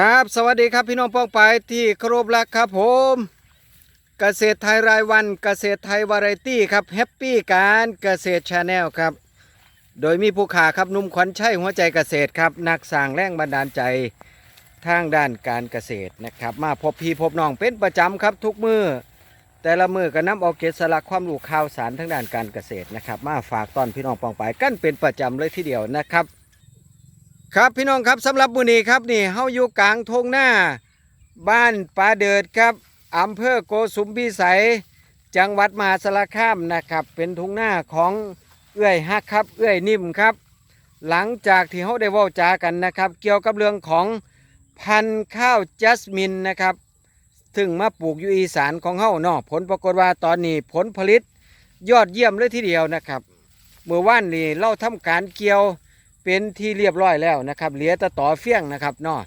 ครับ สวัสดีครับพี่น้องป้องไปที่คารพรักครับผม เกษตรไทยรายวันเกษตรไทยวาไรตี้ครับแฮปปี้การเกษตรชาแนลครับ โดยมีผู้ขาครับนุ่มขวัญชัยหัวใจเกษตรครับ นักสร้างแรงบันดาลใจทางด้านการเกษตรนะครับ มาพบพี่พบน้องเป็นประจำครับทุกมือแต่ละมือก็นำเอาเกสลักความรู้ข่าวสารทางด้านการเกษตรนะครับ มาฝากตอนพี่น้องปองไปกันเป็นประจำเลยทีเดียวนะครับ ครับพี่น้องครับสำหรับมื้อนี้ครับนี่เฮาอยู่กลางทงหน้า บ้านปาเดิดครับอำเภอโกสุมพิสัย จังหวัดมหาสารคามนะครับ เป็นทุ่งหน้าของเอื้อยฮักครับเอื้อยนิ่มครับ หลังจากที่เขาได้เว้าจากันนะครับ เกี่ยวกับเรื่องของพันธุ์ข้าวจัสมินนะครับซึ่งมาปลูกอยู่อีสานของเฮาเนาะผลปรากฏว่าตอนนี้ผลผลิตยอดเยี่ยมเลยทีเดียวนะครับเมื่อวานนี้เราทำการเกี่ยว เป็นที่เรียบร้อยแล้วนะครับ เหลือแต่ต่อเฟี้ยงนะครับเนาะ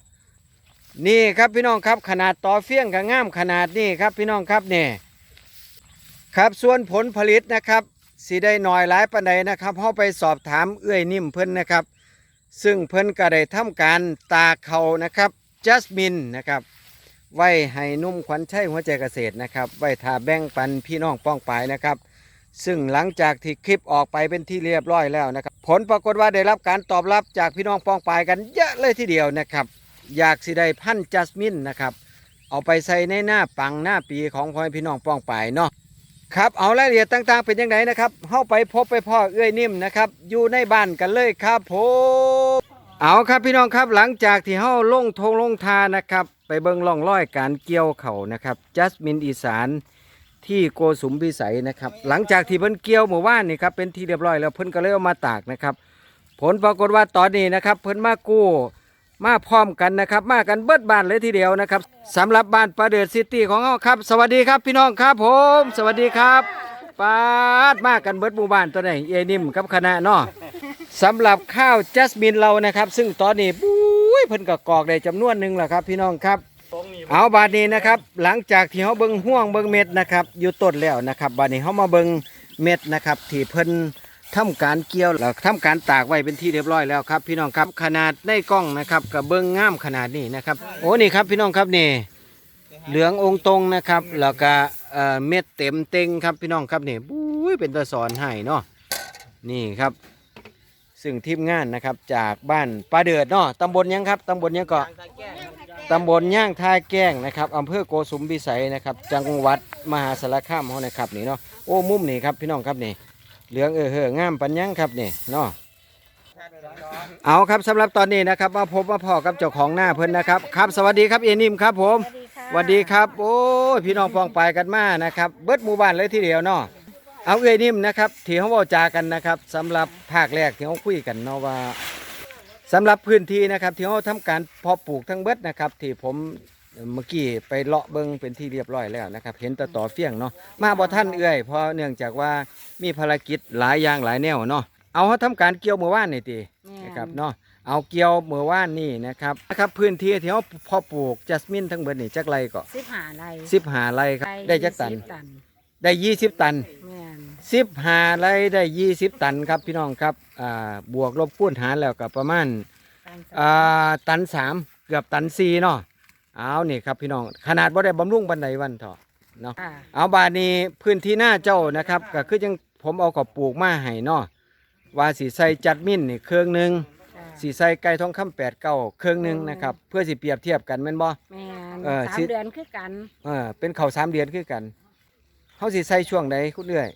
นี่ครับพี่น้องครับขนาดต่อเฟี้ยงก็งามขนาดนี้ครับพี่น้องครับเนี่ยครับส่วนผลผลิตนะครับสีได้หน่อยหลายปันใดนะครับเฮาไปสอบถามเอื้อยนิ่มเพิ่นนะครับ ซึ่งเพิ่นก็ได้ทำการตาเขานะครับจัสมินนะครับไว้ให้นุ่มขวัญชัยหัวใจเกษตรนะครับไว้ทาแบ่งปันพี่น้องป้องปายนะครับ ซึ่งหลังจากที่คลิปออกไปเป็นที่เรียบร้อยแล้วนะครับ ผลปรากฏว่าได้รับการตอบรับจากพี่น้องป้องปายกันเยอะเลยทีเดียวนะครับ อยากสิได้พันธุ์จัสมินนะครับ เอาไปใส่ในหน้าปังหน้าปีของพ่อพี่น้องป้องปายเนาะครับเอารายละเอียดต่างๆเป็นยังไงนะครับเข้าไปพบไปพ่อเอื้อยนิ่มนะครับอยู่ในบ้านกันเลยครับผมเอาครับพี่น้องครับหลังจากที่เฮาลงทงลงทานะครับ ไปเบิ่งล่องร้อยการเกี่ยวเขานะครับจัสมินอีสาน ที่โกสุมพิสัยนะครับ หลังจากที่เพิ่นเกี่ยวหมู่บ้านนี่ครับเป็นที่เรียบร้อยแล้วเพิ่นก็เลยเอามาตากนะครับ ผลปรากฏว่าตอนนี้นะครับ เพิ่นมากู้มาพร้อมกันนะครับ มากันเบิดบ้านเลยทีเดียวนะครับสำหรับบ้านประเดิดซิตี้ของเราครับ สวัสดีครับพี่น้องครับ ผม สวัสดีครับปาดมากันเบิดหมู่บ้านตัวไหนเอนิ่มกับคณะเนาะสำหรับข้าวจัสมินเรานะครับ ซึ่งตอนนี้ปุ้ยเพิ่นก็กอกได้จำนวนหนึ่งแหล้วครับ พี่น้องครับ เอาบาดนี้นะครับ หลังจากที่เขาเบิ้งห่วงเบิ้งเม็ดนะครับ อยู่ต้นแล้วนะครับ บาดนี้เขามาเบิ้งเม็ดนะครับที่เพิ่นทำการเกี่ยวแล้วทำการตากไว้เป็นที่เรียบร้อยแล้วครับ พี่น้องครับขนาดในกล้องนะครับกับเบิ้งงามขนาดนี้นะครับ โอ้นี่ครับพี่น้องครับนี่เหลืององค์ตรงนะครับ แล้วก็เอ่อเม็ดเต็มเต็งครับพี่น้องครับนี่บุ้ยเป็นตัวสอนให้เนาะนี่ครับ ซึ่งทีมงานนะครับจากบ้านปลาเดือดเนาะตำบลยังครับตำบลยังเกาะตำบลย่างท่าแก้งนะครับอำเภอโกสุมพิสัยนะครับ จังหวัดมหาสารคามเขานะครับนี่เนาะโอ้มุมนี่ครับพี่น้องครับนี่เหลืองเออเฮองามปัญญังครับนี่เนาะเอาครับสำหรับตอนนี้นะครับมาพบมาพอกับเจ้าของหน้าเพิ่นนะครับครับสวัสดีครับเอนิมครับผมสวัสดีครับ โอ้ยพี่น้องปองไปายกันมานะครับ เบิดหมู่บ้านเลยทีเดียวเนาะ เอาเอ้ยนิ่มนะครับที่เขาเว้าจากันนะครับสำหรับภาคแรกที่เขาคุยกันเนาะว่าสำหรับพื้นที่นะครับที่เขาทำการเพาะปลูกทั้งเบิดนะครับ ที่ผมเมื่อกี้ไปเลาะเบิงเป็นที่เรียบร้อยแล้วนะครับ เห็นแตะต่อเฟี้ยงเนาะมาบ่ท่านเอื้อยเพราะเนื่องจากว่ามีภารกิจหลายอย่างหลายแนวเนาะเอาเขาทำการเกี่ยวเมื่อวานนี่ตีนะครับเนาะเอาเกี่ยวเมื่อวานนี่นะครับนะครับพื้นที่ที่เขาเพาะปลูกจัสมินทั้งเบิดนี่จักไรก็สิบหาไรสิบหาไรครับ ได้จักตัน สิบตันได้ยี่สิบตันแม่น สิบหาไรได้ยี่สิบตันครับพี่น้องครับอ่าบวกลบคูณหารแล้วก็ประมาณตันอ่าตันสามเกือบตันสี่เนาะเอานี่ครับพี่น้องขนาดบ่ได้บำรุงบันไดวันเถอะเนาะค่ะเอาบาดนี้พื้นที่หน้าเจ้านะครับ ก็คือจังผมเอากับปลูกมาให้เนาะว่าสีใส่จัดมิ้นนี่เครื่องหนึ่งจ้ะสีใส่ไก่ทองคำแปดเก้าเครื่องหนึ่งนะครับ เพื่อสิเปรียบเทียบกันแม่นบ่แม่นเออสาสิมเดือนคือกันเออเป็นข้าวสามเดือนคือกันเขาสิใส่ช่วงใดคุณเอื้อย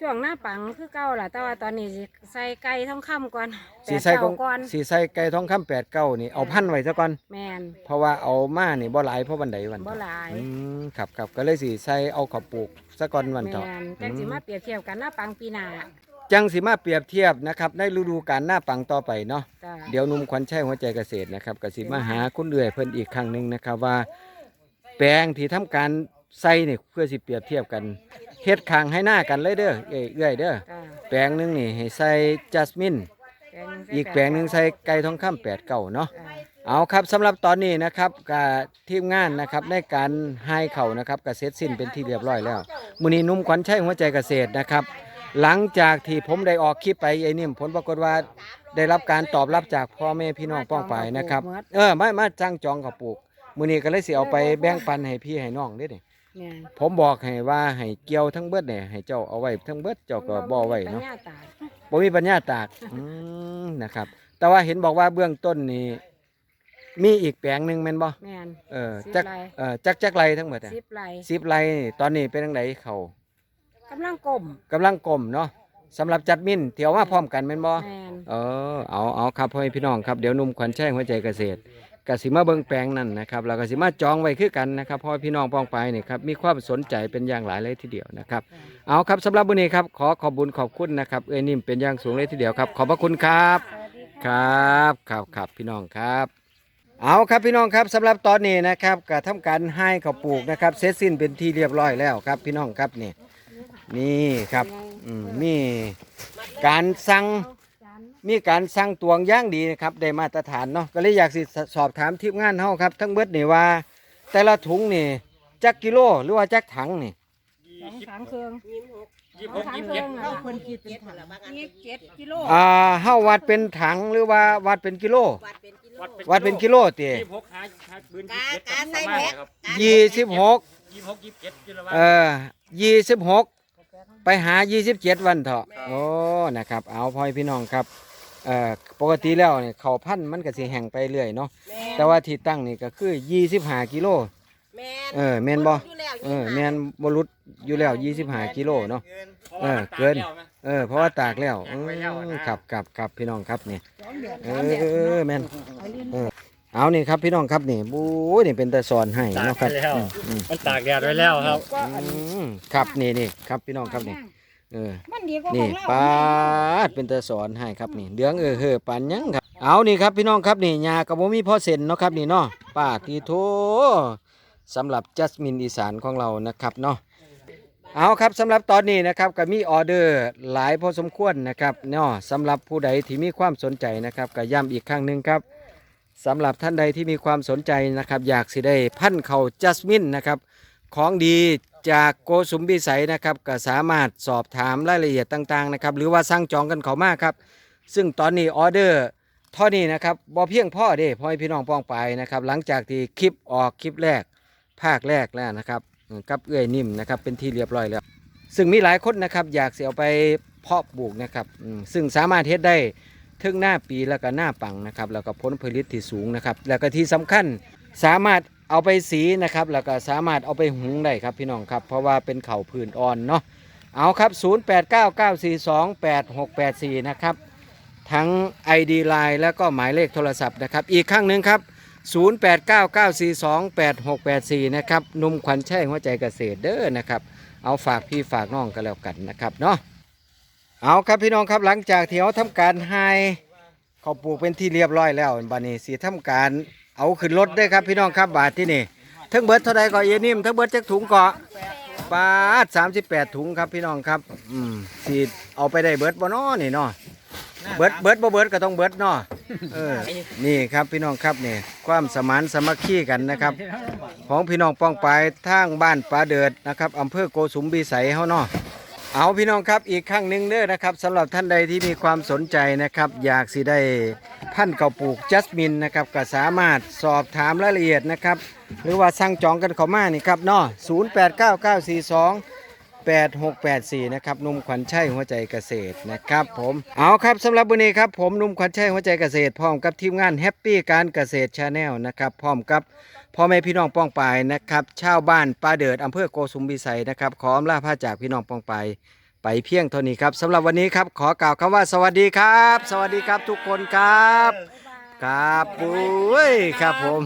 ช่วงหน้าปังคือเก่าล่ะแต่ว่าตอนนี้สิใส่ไก่ทองคำก่อนสีใส่แปดของเก้าก่อนสีใส่ไก่ทองคำแปดเก้านี่เอาพันไว้ซะก่อน แม่นเพราะว่าเอามานี่บ่หลายเพราะบันไดวันบ่เถาะหลายอืมครับครับก็เลยสิใส่เอาข้าวปลูกสะก่อนวันแม่เถาะนจังสิมาเปรียบเทียบกันหน้าปังปีหน้าจังสิมาเปรียบเทียบนะครับในฤดูกาลหน้าปังต่อไปเนาะ จ้ะ เดี๋ยวหนุ่มควันชัยหัวใจเกษตรนะครับก็สิมาหาคุณเดือยเพิ่นอีกครั้งหนึ่งนะครับว่า แปลงที่ทำการใส่นี่เพื่อสิเปรียบเทียบกัน เฮ็ดคางให้หน้ากันเลยเด้อเอ้ยเอื้อยเด้อจ้ะแปลงหนึงนี่ให้ใส่จัสมิน แปลงอีกแปลงหนึงใส่ไก่ทองคำแปดเก่าเนาะ จ้ะเอาครับสำหรับตอนนี้นะครับกับทีมงานนะครับในการให้เขานะครับกเสร็จสิ้นเป็นที่เรียบร้อยแล้วมื้อนี้หนุ่มขวัญชัยหัวใจเกษตรนะครับ หลังจากที่ผมได้ออกคลิปไปไอ้นี่ผลปรากฏว่าได้รับการตอบรับจากพ่อแม่พี่น้องป้องไปายนะครับ เออมามาจ้างจองกับปลูกมื้อนี้ก็เลยสิเอาไปแบ่งปันให้พี่ให้น้องเด้นี่ เนี่ยผมบอกให้ว่าให้เกี่ยวทั้งเบิดเนี่ยให้เจ้าเอาไว้ทั้งเบิดเจ้าก็บ่ไว้เนาะปัญญตากบ่มีปัญญาตากอืมนะครับ แต่ว่าเห็นบอกว่าเบื้องต้นนี่มีอีกแปลงหนึงแม่นบ่แม่นเออสิบจักไร่เออจักจักไรทั้งหมดอะสิบไร่สิบไรนี่ตอนนี้เป็นจังไดเขากำลังกลมกำลังกลมเนาะสำหรับจัดมินเที่ยวมาพร้อมกันแม่นบ่ แม่น เออเอาเอาครับพ่อแม่พี่น้องครับ เดี๋ยวหนุ่มขวัญแช่งหัวใจเกษตร กสิมาเบิ่งแปลงนั่นนะครับแล้วก็สิมาจองไว้คือกันนะครับพ่อแม่พี่น้องปองไปนี่ครับมีความสนใจเป็นอย่างหลายเลยทีเดียวนะครับเอาครับสำหรับวันนี้ครับขอขอบบุญขอบคุณนะครับเอ้ยนิ่มเป็นอย่างสูงเลยทีเดียวครับ ขอบพระคุณครับสวัสดีครับครับครับพี่น้องครับ เอาครับพี่น้องครับสำหรับตอนนี้นะครับก็ทำการให้เขาวปลูกนะครับเสร็จสิ้นเป็นที่เรียบร้อยแล้วครับพี่น้องครับนี่นี่ครับอืมมีการสั่งจาน มีการสั่งตวงอย่างดีนะครับได้มาตรฐานเนาะก็เลยอยากสิสอบถามทีมงานเฮาครับ ทั้งเบิดนี่ว่า แต่ละถุงนี่จักกิโลหรือว่าจักถังนี่สองถังเครื่องยี่สิบหกสองถังยี่สิบเคเจ็รื่ดองอะคนคิดเป็นถังยี่สิบเจ็ดกิโลอ่าเฮาวัดเป็นถังหรือว่าวัดเป็นกิโล วัดเป็นกิโลวัดเป็นกิโลติยี่สิบหกหาหาปืนยี่สิบเจ็ดกาปใส่ระมาณแพ็คครับยี่สิบหกยี่สิบหกยี่สิบเจ็ดกิโลวัตเออยี่สิบหกไปหายี่สิบเจ็ดวันเถอะโอ้นะครับ เอาพ่อยพี่น้องครับ เอ่อปกติแล้วเนี่ยเขาวพันธุ์มันก็สิแห้งไปเรื่อยเนาะแม่นแต่ว่าที่ตั้งนี่ก็คือยี่สิบห้ากิโล แม่นเออแม่นบ่ อยู่แล้วเออแม่นบรุษอยู่แล้วยี่สิบห้ากิโลเนาะพราะว่าเออเกินตาแล้วะเออเพราะว่าตากแล้วตากไว้แล้วอืมนะครับครับครับพี่น้องครับนี่สองเดือนเอสามเดือนอแม่นเออเอานี่ครับพี่น้องครับนี่บู๊ยนี่เป็นตะสอนให้ตากเนาะครับไว้แล้วอืมอืมมันตากแดดไว้แล้วครับ ก็อันอืมครับนี่นี่ครับพี่น้องครับนี่ เออมันดีกว่าขนี่องเราปาดเป็นตะสอนให้ครับนี่เดืองเออเฮอปานหยังครับ เอานี่ครับพี่น้องครับนี่ยากับบ่มีพ่อเซ็นเนาะครับนี่เนาะป้าทีโทสำหรับจัสมินอีสานของเรานะครับเนาะเอาครับสำหรับตอนนี้นะครับก็มีออเดอร์หลายพอสมควรนะครับเนาะสำหรับผู้ใดที่มีความสนใจนะครับก็ย้ำอีกครั้งหนึ่งครับ สำหรับท่านใดที่มีความสนใจนะครับ อยากสิได้พันธุ์เขาจัสมินนะครับ ของดีจากโกสุมบิสัยนะครับก็สามารถสอบถามรายละเอียดต่างๆนะครับหรือว่าสั่งจองกันเขามากครับ ซึ่งตอนนี้ออเดอร์เท่านี้นะครับบ่เพียงพ่อเด้พ่อให้พี่น้องป้องไปนะครับ หลังจากที่คลิปออกคลิปแรกภาคแรกแล้วนะครับกับเอื้อยนิ่มนะครับเป็นที่เรียบร้อยแล้ว ซึ่งมีหลายคนนะครับอยากเสียเอาไปเพาะปลูกนะครับซึ่งสามารถเฮ็ดได้ถึงหน้าปีแล้วก็หน้าปังนะครับแล้วก็ผลผลิตที่สูงนะครับแล้วก็ที่สำคัญสามารถ เอาไปสีนะครับ แล้วก็สามารถเอาไปหุงได้ครับพี่น้องครับ เพราะว่าเป็นเข่าพื้นอ่อนเนาะเอาครับ 0899428684 นะครับ ทั้ง ID Line แล้วก็หมายเลขโทรศัพท์นะครับ อีกครั้งหนึ่งครับ 0899428684 นะครับนุ่มขวัญแช่หัวใจเกษตรเด้อนะครับ เอาฝากพี่ฝากน้องกันแล้วกันนะครับเนาะเอาครับพี่น้องครับหลังจากที่เขาทำการไฮเขาปลูกเป็นที่เรียบร้อยแล้วบัดนี้สีทำการ เอาขึ้นรถได้อครับพี่น้องครับบาทที่นี่ทั้งเบิร์ดเท่าใดก็เยนิ่มทั้งเบิร์ดจักถุงเกาะปาดสามสิบแปดถุงครับพี่น้องครับ อืมสีเอาไปได้เบิร์ดบ่น้อนี่เนาะเบิดเบิดบ่เบิดก็ต้องเบิดเนาะเออนี่ครับพี่น้องครับนี่ความสมานสามัคคีกันนะครับ ของพี่น้องป้องปายทางบ้านป่าเดิดนะครับอำเภอโกสุมบีไสเฮาเนาะ เอาพี่น้องครับอีกครั้งหนึ่งเด้อนะครับสำหรับท่านใดที่มีความสนใจนะครับ อยากสิได้พันธุ์เก่าปลูกจัสมินนะครับก็สามารถสอบถามรายละเอียดนะครับ หรือว่าสั่งจองกันเข้ามานี่ครับเนาะ089942 8684 นะครับนุ่มขวัญชัยหัวใจเกษตรนะครับผมเอาครับสำหรับวันนี้ครับผมนุ่มขวัญชัยหัวใจเกษตรพร้อมกับทีมงานแฮปปี้การเกษตรชาแนลนะครับพร้อมกับ พ่อแม่พี่น้องป้องปายนะครับชาวบ้านป้าเดิดอำเภอโกสุมพิสัยนะครับ ขออำลาพาจากพี่น้องป้องปายไปเพียงเท่านี้ครับสำหรับวันนี้ครับ ขอกล่าวคำว่าสวัสดีครับ สวัสดีครับทุกคนครับ ครับปุ้ยครับผม